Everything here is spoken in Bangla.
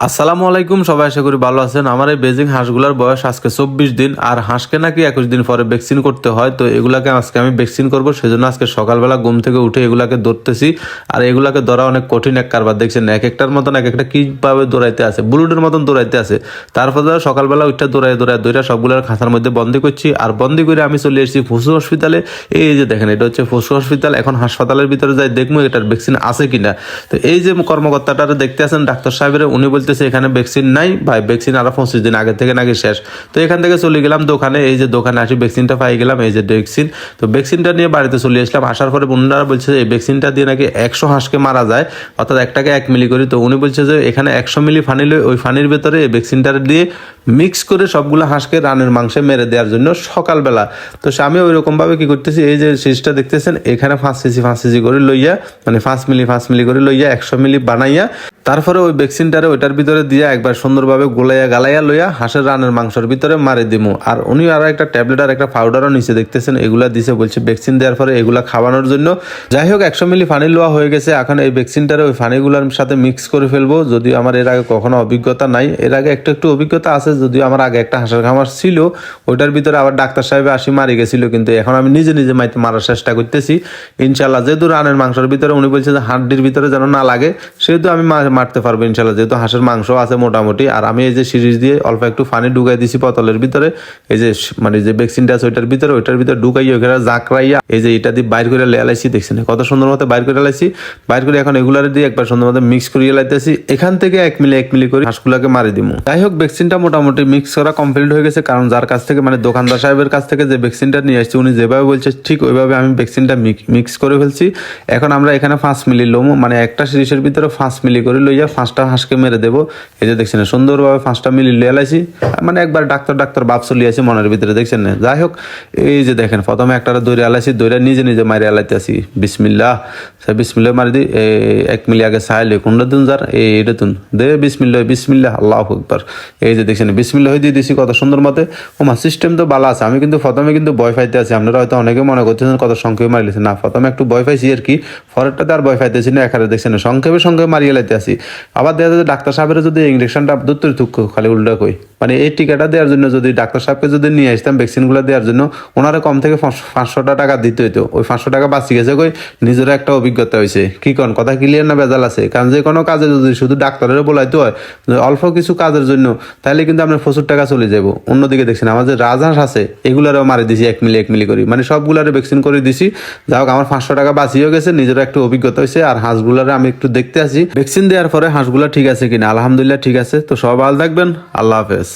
আসসালামু আলাইকুম, সবাই আশা করি ভালো আছেন। আমার এই বেজিং হাঁসগুলোর বয়স আজকে চব্বিশ দিন, আর হাঁসকে নাকি একুশ দিন পরে ভ্যাকসিন করতে হয়। তো এগুলাকে আজকে আমি ভ্যাকসিন করব, সেজন্য আজকে সকালবেলা ঘুম থেকে উঠে এগুলাকে ধরতেছি। আর এগুলাকে ধরা অনেক কঠিন এক কারবার, দেখছেন? এক একটার মতন এক একটা কীভাবে দৌড়াইতে আছে বুলুটের মতন দৌড়াইতে আছে। তারপরে সকালবেলা ওইটা দৌড়াই দৌড়াই দৌড়া সবগুলোর খাঁচার মধ্যে বন্দি করছি। আর বন্দি করে আমি চলে এসেছি পশু হসপিটালে। এই যে দেখেন, এটা হচ্ছে পশু হসপিটাল। এখন হাসপাতালের ভিতরে যাই দেখব এটার ভ্যাকসিন আছে কিনা। তো এই যে কর্মকর্তাটা দেখতে আছেন, ডাক্তার সাহেবের, উনি বলতেছে, এখানে ভ্যাকসিন নাই, ভাই ভ্যাকসিন আরও পঁচিশ দিন আগে থেকে নাকি শেষ। তো এখান থেকে চলে গেলাম দোকানে, এই যে দোকানে আসি ভ্যাকসিনটা পাই গেলাম, এই যে ভ্যাকসিন তো ভ্যাকসিনটা নিয়ে বাড়িতে চলে আসলাম, আসার পরে বন্ধুরা বলছে এই ভ্যাকসিনটা দিয়ে নাকি একশো হাঁসকে মারা যায়, অর্থাৎ একটাকে এক মিলি করি। তো উনি বলছে যে, এখানে একশো মিলি ফানি ওই ফানির ভেতরে এই ভ্যাকসিনটা দিয়ে মিক্স করে সবগুলো হাঁসকে রানের মাংসে মেরে দেওয়ার জন্য সকালবেলা। তো আমি ওই রকমভাবে কি করতেছি, এই যে সিরিজটা দেখতেছেন, এখানে পাঁচ সিসি পাঁচ সিসি করে লইয়া মানে পাঁচ মিলি পাঁচ মিলি করে লইয়া একশো মিলি বানাইয়া তারপরে ওই ভ্যাকসিনটারে ওইটার ভিতরে দিয়ে একবার সুন্দরভাবে গোলাইয়া গালাইয়া লইয়া হাঁসের রানের মাংসের ভিতরে মারে দিমু। আর উনি আরও একটা ট্যাবলেট আর একটা পাউডারও নিচে দেখতেছেন, এগুলা দিছে, বলছে ভ্যাকসিন দেওয়ার পরে এগুলা খাওয়ানোর জন্য। যাই হোক, একশো মিলি ফানি লোয়া হয়ে গেছে, এখন এই ভ্যাকসিনটারে ওই ফানিগুলোর সাথে মিক্স করে ফেলব। যদিও আমার এর আগে কখনো অভিজ্ঞতা নাই, এর আগে একটু একটু অভিজ্ঞতা আছে, যদিও আমার আগে একটা হাঁসের খামার ছিল, ওইটার ভিতরে আবার ডাক্তার সাহেব আসি মারি গেছিল, কিন্তু এখন আমি নিজে নিজে মাইতে মারার চেষ্টা করতেছি। ইনশাল্লাহ যেহেতু রানের মাংসের ভিতরে উনি বলছে যে হাড্ডির ভিতরে যেন না লাগে, সেহেতু আমি মারতে পারব ইনশাল্লাহ যেহেতু হাঁসের মাংস আছে মোটামুটি। আর আমি এই যে সিরিজ দিয়ে অল্প একটু পানি ঢুকাই দিছি বোতলের ভিতরে, এই যে মানে যে ভ্যাকসিনটা আছে ওইটার ভিতরে ওইটার ভিতরে ঢুকাই ওখানে জাকরাইয়া এই যে এটা দিয়ে বাইর করে লেয়ালাইছি দেখছেন কত সুন্দর মতো বাইর করে লাইছি বাইর করে এখন এগুলার দিয়ে একবার সুন্দর মতো মিক্স করিয়ে লাইতেছি। এখান থেকে এক মিলি এক মিলি করে হাঁসগুলাকে মারি দিমু। যাই হোক ভ্যাকসিনটা মোটামুটি মিক্স করা কমপ্লিট হয়ে গেছে, কারণ যার কাছ থেকে মানে দোকানদার সাহেবের কাছ থেকে যে ভ্যাকসিনটা নিয়ে আসছি, উনি যেভাবে বলছে, ঠিক ওইভাবে আমি ভ্যাকসিনটা মিক্স করে ফেলছি। এখন আমরা এখানে পাঁচ মিলি লোমো মানে একটা সিরিজের ভিতরে পাঁচ মিলি করে লইয়া ফাঁসটা হাঁসকে মেরে দেবো। এই যে দেখছেন, সুন্দরভাবে পাঁচটা মিলি লিয়ে মানে একবার ডাক্তার ডাক্তার বাপ চলিয়ে আছে মনের ভিতরে, দেখছেন না? যাই হোক, এই যে দেখেন, প্রথমে একটা দৌড়ে আলাইছি, দৌড়ে নিজে নিজে মারি আলাইতে আসি বিসমিল্লাহ। সে বিসমিল্লাহ মারি দি এক মিলি আগে সাহায্য কোনটা দিন যার এই এটা তুন দে, বিসমিল্লাহ বিসমিল্লাহ, আল্লাহ আকবার। এই যে দেখছেন বিসমিল্লা হয়ে দিয়ে দিছি কত সুন্দর মতে। ও মা সিস্টেম তো ভালো আছে, আমি কিন্তু প্রথমে কিন্তু বয় পাইতে আছি। আপনারা হয়তো অনেকে মনে করতেছেন কত সংক্ষেপে মারিলেছে না, প্রথমে একটু ভয় পাইছি আর কি। পরেরটাতে আর ভয় পাইতেছি না এখানে দেখছেন, সংক্ষেপে সংক্ষেপে মারিয়ে লাইতে আসি আবার দেখা যায় ডাক্তার সাহেবের যদি ইঞ্জেকশনটা দূর থুক খালি উল্টা কই। মানে এই টিকাটা দেওয়ার জন্য যদি ডাক্তার সাহেবকে যদি নিয়ে আসতাম ভ্যাকসিনগুলো দেওয়ার জন্য, ওনারা কম থেকে পাঁচশোটা টাকা দিতে হইতো। ওই পাঁচশো টাকা বাঁচি গেছে কই নিজের একটা অভিজ্ঞতা হয়েছে কি কন, কথা ক্লিয়ার না বেজাল আছে? কারণ যে কোনো কাজে যদি শুধু ডাক্তারেরও বলাইতে হয় অল্প কিছু কাজের জন্য তাহলে কিন্তু আপনার প্রচুর টাকা চলে যাব অন্যদিকে দেখছেন, আমার যে রাজহাঁস আছে, এগুলারও মারি দিছি এক মিলি এক মিলি করি। মানে সবগুলারে ভ্যাকসিন করে দিছি। যা হোক, আমার পাঁচশো টাকা বাঁচিয়েও গেছে নিজের একটু অভিজ্ঞতা হয়েছে আর হাঁসগুলারে আমি একটু দেখতে আসি। ভ্যাকসিন দেওয়ার পরে হাঁসগুলা ঠিক আছে কিনা? আলহামদুলিল্লাহ ঠিক আছে। তো সব ভালো থাকবেন। আল্লাহ হাফেজ।